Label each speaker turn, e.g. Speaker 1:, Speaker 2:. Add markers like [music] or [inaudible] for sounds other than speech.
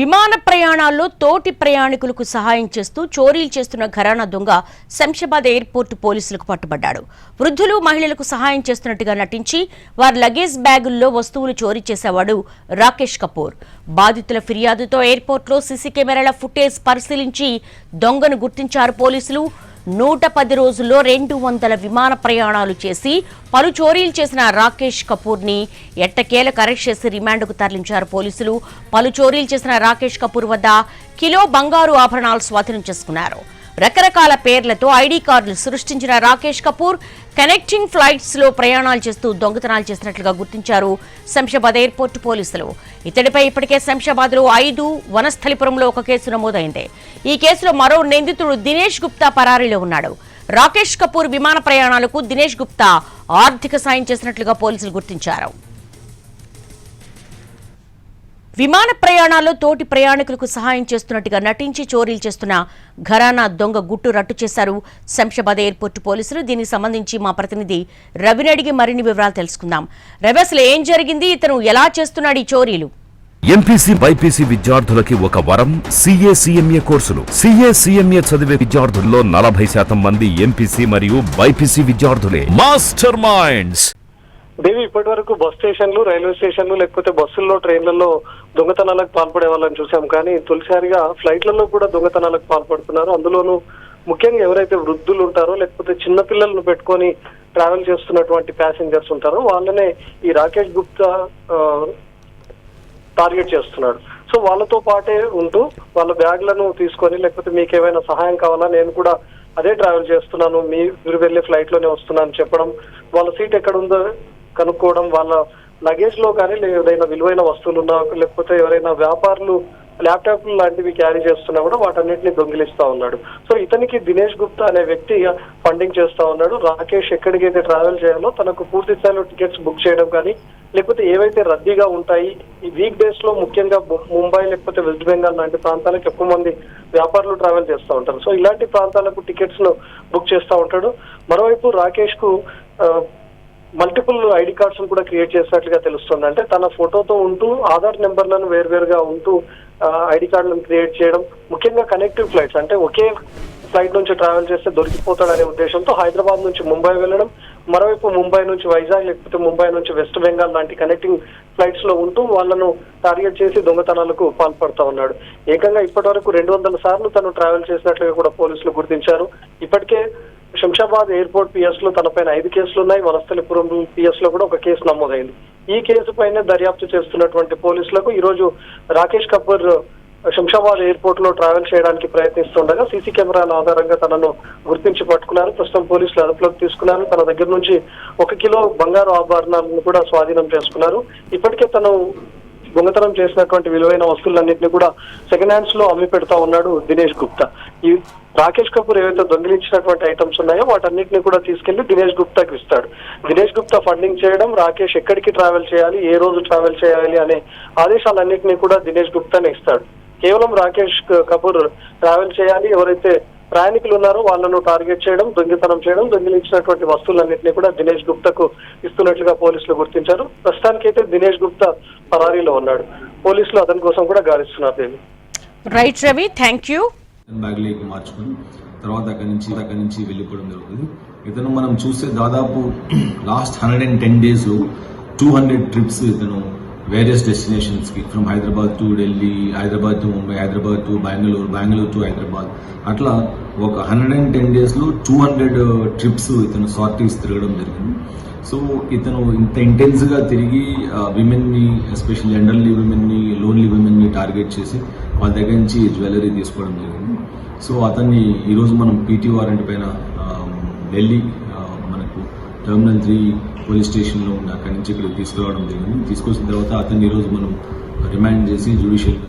Speaker 1: విమాన ప్రయాణాల్లో తోటి ప్రయాణికులకు సహాయం చేస్తూ చోరీలు చేస్తున్న ఘరానా దొంగ శంషాబాద్ ఎయిర్పోర్టు పోలీసులకు పట్టుబడ్డాడు. వృద్ధులు మహిళలకు సహాయం చేస్తున్నట్టుగా నటించి వారి లగేజ్ బ్యాగుల్లో వస్తువులు చోరీ చేసేవాడు రాకేష్ కపూర్. బాధితుల ఫిర్యాదుతో ఎయిర్పోర్ట్లో సీసీ కెమెరాల ఫుటేజ్ పరిశీలించి దొంగను గుర్తించారు పోలీసులు. నూట పది రోజుల్లో రెండు వందల విమాన ప్రయాణాలు చేసి పలు చోరీలు చేసిన రాకేష్ కపూర్ని ఎట్టకేలకు అరెస్ట్ చేసి రిమాండ్కు తరలించారు పోలీసులు. పలు చోరీలు చేసిన రాకేష్ కపూర్ వద్ద కిలో బంగారు ఆభరణాలు స్వాధీనం చేసుకున్నారు. రకరకాల పేర్లతో ఐడీ కార్డులు సృష్టించిన రాకేష్ కపూర్ కనెక్టింగ్ ఫ్లైట్స్లో ప్రయాణాలు చేస్తూ దొంగతనాలు చేసినట్లుగా గుర్తించారు శంషాబాద్ ఎయిర్పోర్ట్ పోలీసులు. ఇతడిపై ఇప్పటికే శంషాబాద్లో ఐదు వనస్థలిపురంలో ఒక కేసు నమోదైంది. ఈ కేసులో మరో నిందితుడు దినేష్ గుప్తా పరారీలో ఉన్నాడు. రాకేష్ కపూర్ విమాన ప్రయాణాలకు దినేష్ గుప్తా ఆర్థిక సాయం చేసినట్లుగా పోలీసులు గుర్తించారు. విమాన ప్రయాణాల్లో తోటి ప్రయాణికులకు సహాయం చేస్తున్నట్టుగా నటించి చోరీలు చేస్తున్న ఘరానా దొంగ గుట్టు రట్టు చేశారు శంషాబాద్ ఎయిర్పోర్టు పోలీసులు. దీనికి సంబంధించి మా ప్రతినిధి రవిని అడిగి మరిన్ని వివరాలు తెలుసుకుందాం. రవి అసలు ఏం జరిగింది? ఇతను ఎలా చేస్తున్నాడు ఈ చోరీలు?
Speaker 2: ఎంపీసీ బైపీసీ విద్యార్థులకి ఒక వరం సిఏ సిఎంఏ కోర్సులు. సిఏ సిఎంఏ చదివే విద్యార్థుల్లో నలభై శాతం మంది ఎంపీసీ మరియు బైపీసీ విద్యార్థులే. మాస్టర్ మైండ్స్
Speaker 3: దేవి ఇప్పటి వరకు బస్ స్టేషన్లు రైల్వే స్టేషన్లు లేకపోతే బస్సుల్లో ట్రైన్లలో దొంగతనాలకు పాల్పడే వాళ్ళని చూసాం కానీ తొలిసారిగా ఫ్లైట్లలో కూడా దొంగతనాలకు పాల్పడుతున్నారు. అందులోనూ ముఖ్యంగా ఎవరైతే వృద్ధులు ఉంటారో లేకపోతే చిన్న పిల్లలను పెట్టుకొని ట్రావెల్ చేస్తున్నటువంటి ప్యాసింజర్స్ ఉంటారో వాళ్ళనే ఈ రాకేష్ గుప్తా టార్గెట్ చేస్తున్నాడు. సో వాళ్ళతో పాటే ఉంటూ వాళ్ళ బ్యాగ్లను తీసుకొని లేకపోతే మీకు ఏమైనా సహాయం కావాలా నేను కూడా అదే ట్రావెల్ చేస్తున్నాను మీ మీరు వెళ్ళే ఫ్లైట్లోనే వస్తున్నాను చెప్పడం వాళ్ళ సీట్ ఎక్కడ ఉందో కనుక్కోవడం వాళ్ళ లగేజ్లో కానీ ఏదైనా విలువైన వస్తువులు ఉన్నా లేకపోతే ఎవరైనా వ్యాపారులు ల్యాప్టాప్లు లాంటివి క్యారీ చేస్తున్నా కూడా వాటన్నిటిని దొంగిలిస్తా ఉన్నాడు. సో ఇతనికి దినేష్ గుప్తా అనే వ్యక్తి ఫండింగ్ చేస్తా ఉన్నాడు. రాకేష్ ఎక్కడికైతే ట్రావెల్ చేయాలో తనకు పూర్తి స్థాయిలో టికెట్స్ బుక్ చేయడం కానీ లేకపోతే ఏవైతే రద్దీగా ఉంటాయి ఈ వీక్ డేస్లో ముఖ్యంగా ముంబై లేకపోతే వెస్ట్ బెంగాల్ లాంటి ప్రాంతాలకు ఎక్కువ మంది వ్యాపారులు ట్రావెల్ చేస్తూ ఉంటారు. సో ఇలాంటి ప్రాంతాలకు టికెట్స్ను బుక్ చేస్తూ ఉంటాడు. మరోవైపు రాకేష్కు మల్టిపుల్ ఐడి కార్డ్స్ కూడా క్రియేట్ చేసినట్లుగా తెలుస్తుంది. అంటే తన ఫోటోతో ఉంటూ ఆధార్ నెంబర్లను వేరువేరుగా ఉంటూ ఐడి కార్డులను క్రియేట్ చేయడం ముఖ్యంగా కనెక్టివ్ ఫ్లైట్స్. అంటే ఒకే ఫ్లైట్ నుంచి ట్రావెల్ చేస్తే దొరికిపోతాడనే ఉద్దేశంతో హైదరాబాద్ నుంచి ముంబై వెళ్ళడం మరోవైపు ముంబై నుంచి వైజాగ్ లేకపోతే ముంబై నుంచి వెస్ట్ బెంగాల్ లాంటి కనెక్టింగ్ ఫ్లైట్స్లో ఉంటూ వాళ్ళను టార్గెట్ చేసి దొంగతనాలకు పాల్పడతా ఉన్నాడు. ఏకంగా ఇప్పటి వరకు రెండు వందల సార్లు తను ట్రావెల్ చేసినట్లుగా కూడా పోలీసులు గుర్తించారు. ఇప్పటికే శంషాబాద్ ఎయిర్పోర్ట్ పిఎస్లో తనపైన ఐదు కేసులు ఉన్నాయి. వనస్థలిపురం పిఎస్లో కూడా ఒక కేసు నమోదైంది. ఈ కేసు పైన దర్యాప్తు చేస్తున్నటువంటి పోలీసులకు ఈ రోజు రాకేష్ కపూర్ శంషాబాద్ ఎయిర్పోర్ట్లో ట్రావెల్ చేయడానికి ప్రయత్నిస్తుండగా సీసీ కెమెరాల ఆధారంగా తనను గుర్తించి పట్టుకున్నారు. ప్రస్తుతం పోలీసులు అదుపులోకి తీసుకున్నారు. తన దగ్గర నుంచి ఒక కిలో బంగారు ఆభరణాలను కూడా స్వాధీనం చేసుకున్నారు. ఇప్పటికే తను దొంగతనం చేసినటువంటి విలువైన వస్తువులన్నింటినీ కూడా సెకండ్ హ్యాండ్స్లో అమ్మి పెడతా ఉన్నాడు దినేష్ గుప్తా. ఈ రాకేష్ కపూర్ ఏవైతే దొంగిలించినటువంటి ఐటమ్స్ ఉన్నాయో వాటన్నిటిని కూడా తీసుకెళ్ళి దినేష్ గుప్తాకి ఇస్తాడు. దినేష్ గుప్తా ఫండింగ్ చేయడం రాకేష్ ఎక్కడికి ట్రావెల్ చేయాలి ఏ రోజు ట్రావెల్ చేయాలి అనే ఆదేశాలన్నింటినీ కూడా దినేష్ గుప్తానే ఇస్తాడు. కేవలం రాకేష్ కపూర్ ట్రావెల్ చేయాలి ఎవరైతే ప్రయాణికులు ఉన్నారో వాళ్ళను టార్గెట్ చేయడం దొంగతనం చేయడం దొంగిలించినటువంటి వస్తువులన్నింటినీ కూడా దినేష్ గుప్తాకు ఇస్తున్నట్లుగా పోలీసులు గుర్తించారు. ప్రస్తుతానికైతే దినేష్ గుప్తా పరారీలో ఉన్నాడు. పోలీసులు అతని కోసం కూడా గాలిస్తున్నారు Devi
Speaker 1: right Ravi thank you.
Speaker 4: బ్యాగ్లోకి మార్చుకొని తర్వాత అక్కడి నుంచి అక్కడి నుంచి వెళ్ళిపోవడం జరుగుతుంది. ఇతను మనం చూస్తే దాదాపు [clears throat] లాస్ట్ హండ్రెడ్ అండ్ టెన్ డేస్లో టూ హండ్రెడ్ ట్రిప్స్ ఇతను various డెస్టినేషన్స్కి from Hyderabad to Delhi Hyderabad to Mumbai Hyderabad to Bengaluru Bengaluru to Hyderabad అట్లా ఒక హండ్రెడ్ అండ్ టెన్ డేస్లో టూ హండ్రెడ్ ట్రిప్స్ ఇతను సార్టీస్ తిరగడం జరిగింది. సో ఇతను ఇంత ఇంటెన్స్గా తిరిగి విమెన్ని ఎస్పెషల్లీ ఎండర్లీ విమెన్ని లోన్లీ విమెన్ని టార్గెట్ చేసి వాళ్ళ దగ్గర నుంచి జ్యువెలరీ తీసుకోవడం జరిగింది. సో అతన్ని ఈరోజు మనం పీటీ వారెంట్ పైన um, Delhi terminal three police స్టేషన్లో ఉన్న అక్కడి నుంచి ఇక్కడికి తీసుకురావడం జరిగింది. తీసుకొచ్చిన తర్వాత అతన్ని ఈరోజు మనం రిమాండ్ చేసి జ్యుడిషియల్